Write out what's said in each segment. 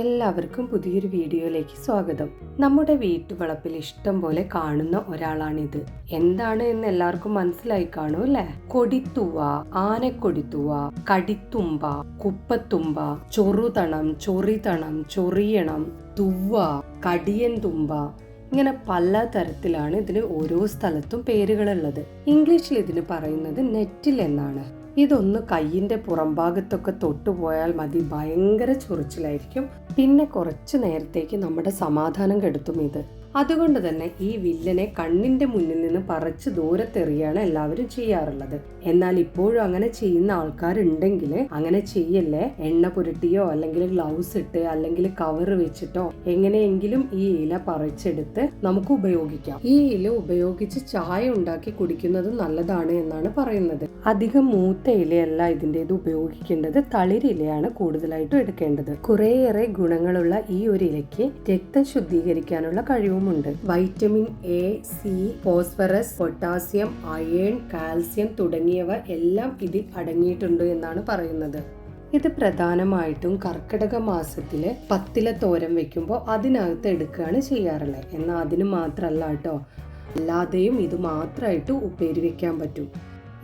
എല്ലാവർക്കും പുതിയൊരു വീഡിയോയിലേക്ക് സ്വാഗതം. നമ്മുടെ വീട്ടുവളപ്പിൽ ഇഷ്ടം പോലെ കാണുന്ന ഒരാളാണിത്. എന്താണ് എന്ന് എല്ലാവർക്കും മനസ്സിലായി കാണും അല്ലെ? കൊടിത്തുവ ആനക്കൊടിത്തുവ കടിത്തുമ്പ കുപ്പത്തുമ്പ ചൊറുതണം ചൊറിതണം ചൊറിയണം തുവ്വ കടിയൻ തുമ്പ ഇങ്ങനെ പല തരത്തിലാണ് ഇതിന് ഓരോ സ്ഥലത്തും പേരുകളുള്ളത്. ഇംഗ്ലീഷിൽ ഇതിന് പറയുന്നത് നെറ്റിൽ എന്നാണ് ഇതൊന്ന് കയ്യിന്റെ പുറംഭാഗത്തൊക്കെ തൊട്ടുപോയാൽ മതി. ഭയങ്കര ചൊറിച്ചിലായിരിക്കും. പിന്നെ കുറച്ച് നേരത്തേക്ക് നമ്മുടെ സമാധാനം കെടുത്തും ഇത്. അതുകൊണ്ട് തന്നെ ഈ വില്ലനെ കണ്ണിന്റെ മുന്നിൽ നിന്ന് പറിച്ച് ദൂരത്തെറിയാണ് എല്ലാവരും ചെയ്യാറുള്ളത്. എന്നാൽ ഇപ്പോഴും അങ്ങനെ ചെയ്യുന്ന ആൾക്കാരുണ്ടെങ്കിൽ അങ്ങനെ ചെയ്യല്ലേ? എണ്ണ പുരട്ടിയോ അല്ലെങ്കിൽ ഗ്ലൗസ് ഇട്ട് അല്ലെങ്കിൽ കവർ വെച്ചിട്ടോ എങ്ങനെയെങ്കിലും ഈ ഇല പറിച്ചെടുത്ത് നമുക്ക് ഉപയോഗിക്കാം. ഈ ഇല ഉപയോഗിച്ച് ചായ ഉണ്ടാക്കി കുടിക്കുന്നത് നല്ലതാണ് എന്നാണ് പറയുന്നത്. അധികം മൂത്ത ഇലയല്ല ഇതിന്റെത് ഉപയോഗിക്കേണ്ടത്. തളിരിലയാണ് കൂടുതലായിട്ടും എടുക്കേണ്ടത്. കുറേയേറെ ഗുണങ്ങളുള്ള ഈ ഒരു ഇലയ്ക്ക് രക്തം ശുദ്ധീകരിക്കാനുള്ള കഴിവുമുണ്ട് vitamin A C phosphorus potassium iron calcium തുടങ്ങിയവ എല്ലാം ഇതിൽ അടങ്ങിയിട്ടുണ്ട് എന്നാണ് പറയുന്നത്. ഇത് പ്രധാനമായിട്ടും കർക്കിടക മാസത്തിൽ പത്തില തോരം വെക്കുമ്പോൾ അതിനകത്ത് എടുക്കുകയാണ് ചെയ്യാറുള്ളത്. എന്നാൽ അതിന് മാത്രമല്ല കേട്ടോ. അല്ലാതെയും ഇത് മാത്രമായിട്ട് ഉപ്പേരി വെക്കാൻ പറ്റും.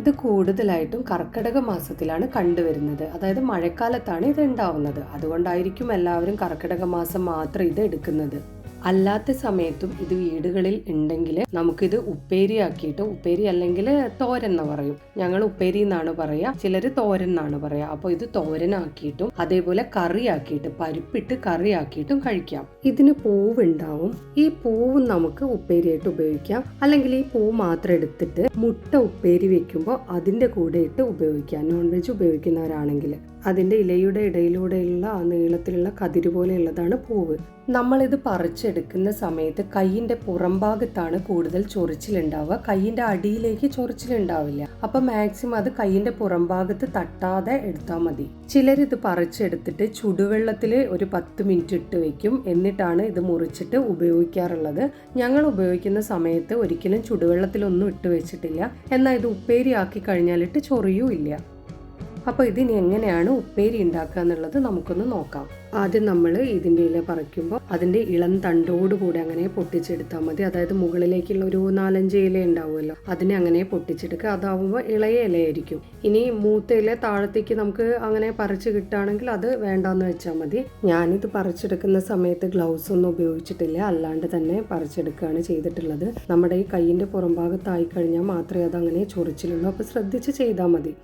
ഇത് കൂടുതലായിട്ടും കർക്കിടക മാസത്തിലാണ് കണ്ടുവരുന്നത്. അതായത് മഴക്കാലത്താണ് ഇത് ഉണ്ടാവുന്നത്. അതുകൊണ്ടായിരിക്കും എല്ലാവരും കർക്കിടക മാസം മാത്രം ഇത് എടുക്കുന്നത്. അല്ലാത്ത സമയത്തും ഇത് വീടുകളിൽ ഉണ്ടെങ്കിൽ നമുക്കിത് ഉപ്പേരി ആക്കിയിട്ട് ഉപ്പേരി അല്ലെങ്കിൽ തോരൻ എന്ന് പറയും. ഞങ്ങൾ ഉപ്പേരി എന്നാണ് പറയുക ചിലർ തോരൻ എന്നാണ് പറയുക അപ്പോൾ ഇത് തോരനാക്കിയിട്ടും അതേപോലെ കറിയാക്കിയിട്ട് പരിപ്പിട്ട് കറിയാക്കിയിട്ടും കഴിക്കാം. ഇതിന് പൂവുണ്ടാവും. ഈ പൂവ് നമുക്ക് ഉപ്പേരിയായിട്ട് ഉപയോഗിക്കാം. അല്ലെങ്കിൽ ഈ പൂവ് മാത്രം എടുത്തിട്ട് മുട്ട ഉപ്പേരി വെക്കുമ്പോൾ അതിന്റെ കൂടെ ഇട്ട് ഉപയോഗിക്കാം. നോൺ വെജ് ഉപയോഗിക്കുന്നവരാണെങ്കിൽ. അതിന്റെ ഇലയുടെ ഇടയിലൂടെയുള്ള ആ നീളത്തിലുള്ള കതിര് പോലെയുള്ളതാണ് പൂവ്. നമ്മളിത് പറിച്ചെടുക്കുന്ന സമയത്ത് കൈയിന്റെ പുറംഭാഗത്താണ് കൂടുതൽ ചൊറിച്ചിലുണ്ടാവുക. കൈയിന്റെ അടിയിലേക്ക് ചൊറിച്ചിലുണ്ടാവില്ല. അപ്പം മാക്സിമം അത് കൈയിന്റെ പുറംഭാഗത്ത് തട്ടാതെ എടുത്താൽ മതി. ചിലരിത് പറിച്ചെടുത്തിട്ട് ചുടുവെള്ളത്തിൽ ഒരു പത്ത് മിനിറ്റ് ഇട്ട് വെക്കും. എന്നിട്ടാണ് ഇത് മുറിച്ചിട്ട് ഉപയോഗിക്കാറുള്ളത്. ഞങ്ങൾ ഉപയോഗിക്കുന്ന സമയത്ത് ഒരിക്കലും ചുടുവെള്ളത്തിലൊന്നും ഇട്ട് വെച്ചിട്ടില്ല. എന്നാൽ ഇത് ഉപ്പേരി ആക്കി കഴിഞ്ഞാലിട്ട് ചൊറിയുമില്ല അപ്പോൾ ഇതിന് എങ്ങനെയാണ് ഉപ്പേരി ഉണ്ടാക്കുക എന്നുള്ളത് നമുക്കൊന്ന് നോക്കാം. ആദ്യം നമ്മൾ ഇതിന്റെ ഇല പറിക്കുമ്പോൾ അതിന്റെ ഇളം തണ്ടോട് കൂടി അങ്ങനെ പൊട്ടിച്ചെടുത്താൽ മതി. അതായത് മുകളിലേക്കുള്ള ഒരു നാലഞ്ച് ഇല ഉണ്ടാവുമല്ലോ അതിനെ അങ്ങനെ പൊട്ടിച്ചെടുക്കുക. അതാവുമ്പോൾ ഇളയ ഇലയായിരിക്കും. ഇനി മൂത്ത ഇല താഴത്തേക്ക് നമുക്ക് അങ്ങനെ പറിച്ച് കിട്ടുകയാണെങ്കിൽ അത് വേണ്ടാന്ന് വെച്ചാൽ മതി. ഞാനിത് പറിച്ചെടുക്കുന്ന സമയത്ത് ഗ്ലൗസ് ഒന്നും ഉപയോഗിച്ചിട്ടില്ല. അല്ലാണ്ട് തന്നെ പറിച്ചെടുക്കുകയാണ് ചെയ്തിട്ടുള്ളത്. നമ്മുടെ ഈ കയ്യിന്റെ പുറംഭാഗത്തായി കഴിഞ്ഞാൽ മാത്രമേ അതങ്ങനെ ചൊറിച്ചിലുള്ളൂ. അപ്പോൾ ശ്രദ്ധിച്ച് ചെയ്താൽ മതി.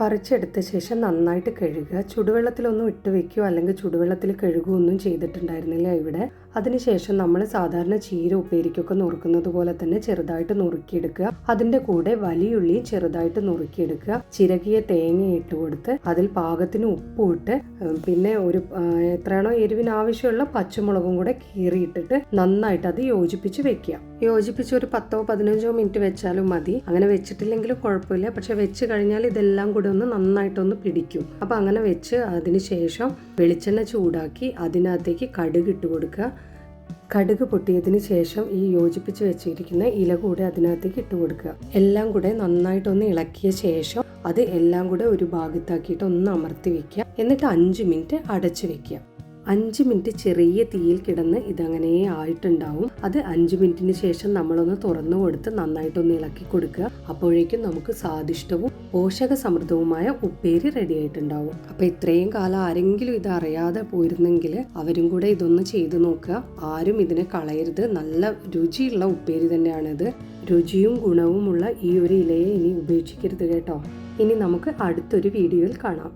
പറിച്ചെടുത്ത ശേഷം നന്നായിട്ട് കഴുകുക. ചുടുവെള്ളത്തിലൊന്നും ഇട്ട് വെക്കുകയോ അല്ലെങ്കിൽ ചുടുവെള്ളത്തിൽ കഴുകുകയൊന്നും ചെയ്തിട്ടുണ്ടായിരുന്നില്ല ഇവിടെ. അതിനുശേഷം നമ്മൾ സാധാരണ ചീര ഉപ്പേരിക്കൊക്കെ നുറുക്കുന്നത് പോലെ തന്നെ ചെറുതായിട്ട് നുറുക്കിയെടുക്കുക. അതിന്റെ കൂടെ വലിയുള്ളിയും ചെറുതായിട്ട് നുറുക്കിയെടുക്കുക. ചിരകിയ തേങ്ങ ഇട്ട് കൊടുത്ത് അതിൽ പാകത്തിന് ഉപ്പും ഇട്ട് പിന്നെ ഒരു എത്രയാണോ എരിവിന് ആവശ്യമുള്ള പച്ചമുളകും കൂടെ കീറിയിട്ടിട്ട് നന്നായിട്ട് അത് യോജിപ്പിച്ച് വെക്കുക. യോജിപ്പിച്ച് ഒരു പത്തോ പതിനഞ്ചോ മിനിറ്റ് വെച്ചാലും മതി. അങ്ങനെ വെച്ചിട്ടില്ലെങ്കിലും കുഴപ്പമില്ല. പക്ഷെ വെച്ച് കഴിഞ്ഞാൽ ഇതെല്ലാം കൂടെ ഒന്ന് നന്നായിട്ടൊന്ന് പിടിക്കും. അപ്പം അങ്ങനെ വെച്ച് അതിന് ശേഷം വെളിച്ചെണ്ണ ചൂടാക്കി അതിനകത്തേക്ക് കടുക് ഇട്ട് കൊടുക്കുക. കടുക് പൊട്ടിയതിന് ശേഷം ഈ യോജിപ്പിച്ച് വെച്ചിരിക്കുന്ന ഇല കൂടെ അതിനകത്തേക്ക് ഇട്ട് കൊടുക്കുക. എല്ലാം കൂടെ നന്നായിട്ടൊന്ന് ഇളക്കിയ ശേഷം അത് എല്ലാം കൂടെ ഒരു ഭാഗത്താക്കിയിട്ട് ഒന്ന് അമർത്തി വെക്കുക. എന്നിട്ട് അഞ്ച് മിനിറ്റ് അടച്ചു വെക്കുക. അഞ്ച് മിനിറ്റ് ചെറിയ തീയിൽ കിടന്ന് ഇതങ്ങനെ ആയിട്ടുണ്ടാവും. അത് അഞ്ച് മിനിറ്റിന് ശേഷം നമ്മളൊന്ന് തുറന്നു കൊടുത്ത് നന്നായിട്ടൊന്ന് ഇളക്കി കൊടുക്കുക. അപ്പോഴേക്കും നമുക്ക് സ്വാദിഷ്ടവും പോഷക സമൃദ്ധവുമായ ഉപ്പേരി റെഡി ആയിട്ടുണ്ടാവും. അപ്പൊ ഇത്രയും കാലം ആരെങ്കിലും ഇത് അറിയാതെ പോയിരുന്നെങ്കിൽ അവരും കൂടെ ഇതൊന്ന് ചെയ്തു നോക്കുക. ആരും ഇതിനെ കളയരുത്. നല്ല രുചിയുള്ള ഉപ്പേരി തന്നെയാണിത്. രുചിയും ഗുണവുമുള്ള ഈ ഒരു ഇലയെ ഇനി ഉപേക്ഷിക്കരുത് കേട്ടോ. ഇനി നമുക്ക് അടുത്തൊരു വീഡിയോയിൽ കാണാം.